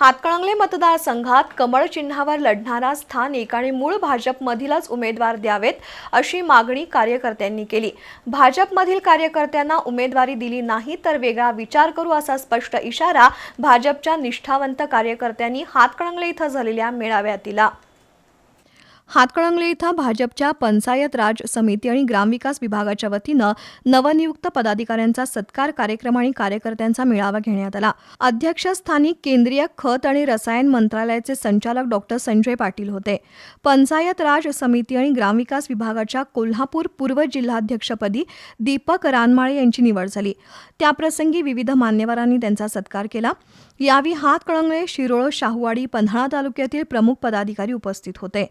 हातकणंगले मतदारसंघात कमळ चिन्हावर लढणारा स्थानिक आणि मूळ भाजपमधीलच उमेदवार द्यावेत अशी मागणी कार्यकर्त्यांनी केली. भाजपमधील कार्यकर्त्यांना उमेदवारी दिली नाही तर वेगळा विचार करू असा स्पष्ट इशारा भाजपच्या निष्ठावंत कार्यकर्त्यांनी हातकणंगले इथं झालेल्या मेळाव्यात दिला. हातकणंगले इथं भाजपच्या पंचायत राज समिती आणि ग्रामविकास विभागाच्या वतीनं नवनियुक्त पदाधिकाऱ्यांचा सत्कार कार्यक्रम आणि कार्यकर्त्यांचा मेळावा घेण्यात आला. अध्यक्षस्थानी केंद्रीय खत आणि रसायन मंत्रालयाचे संचालक डॉक्टर संजय पाटील होते. पंचायत राज समिती आणि ग्रामविकास विभागाच्या कोल्हापूर पूर्व जिल्हाध्यक्षपदी दीपक रानमाळे यांची निवड झाली. त्याप्रसंगी विविध मान्यवरांनी त्यांचा सत्कार केला. यावेळी हातकणंगले शिरोळ शाहूवाडी पन्हाळा तालुक्यातील प्रमुख पदाधिकारी उपस्थित होते.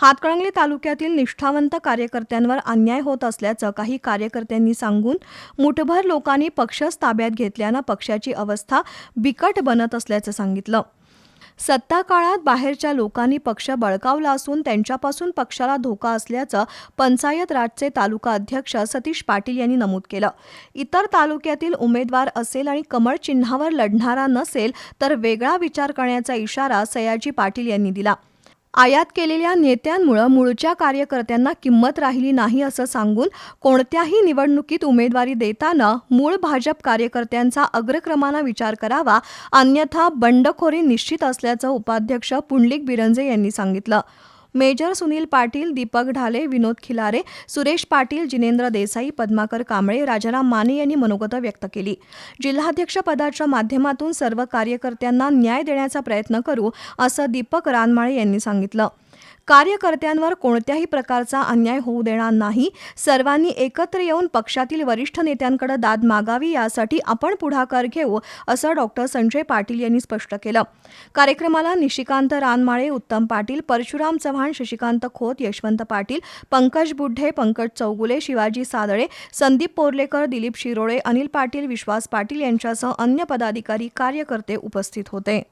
हातकणंगले तालुक्यातील निष्ठावंत कार्यकर्त्यांवर अन्याय होत असल्याचं काही कार्यकर्त्यांनी सांगून मुठभर लोकांनी पक्षच ताब्यात घेतल्यानं पक्षाची अवस्था बिकट बनत असल्याचं सांगितलं. सत्ता काळात बाहेरच्या लोकांनी पक्ष बळकावला असून त्यांच्यापासून पक्षाला धोका असल्याचं पंचायत राजचे तालुका अध्यक्ष सतीश पाटील यांनी नमूद केलं. इतर तालुक्यातील उमेदवार असेल आणि कमळ चिन्हावर लढणारा नसेल तर वेगळा विचार करण्याचा इशारा सयाजी पाटील यांनी दिला. आयात केलेल्या नेत्यांमुळं मूळच्या कार्यकर्त्यांना किंमत राहिली नाही असं सांगून कोणत्याही निवडणुकीत उमेदवारी देताना मूळ भाजप कार्यकर्त्यांचा अग्रक्रमानं विचार करावा अन्यथा बंडखोरी निश्चित असल्याचं उपाध्यक्ष पुंडलिक बिरंजे यांनी सांगितलं. मेजर सुनील पाटील दीपक ढाले विनोद खिलारे सुरेश पाटील जिनेंद्र देसाई पद्माकर कांबळे राजाराम माने यांनी मनोगत व्यक्त केली. जिल्हाध्यक्षपदाच्या माध्यमातून सर्व कार्यकर्त्यांना न्याय देण्याचा प्रयत्न करू असं दीपक रानमाळे यांनी सांगितलं. कार्यकर्त्यांवर कोणत्याही प्रकारचा अन्याय होऊ देणार नाही. सर्वांनी एकत्र येऊन पक्षातील वरिष्ठ नेत्यांकडे दाद मागावी यासाठी आपण पुढाकार घेऊ असं डॉक्टर संजय पाटील यांनी स्पष्ट केलं. कार्यक्रमाला निशिकांत रानमाळे उत्तम पाटील परशुराम चव्हाण शशिकांत खोत यशवंत पाटील पंकज बुड्ढे पंकज चौगुले शिवाजी सादळे संदीप पोर्लेकर दिलीप शिरोळे अनिल पाटील विश्वास पाटील यांच्यासह अन्य पदाधिकारी कार्यकर्ते उपस्थित होते.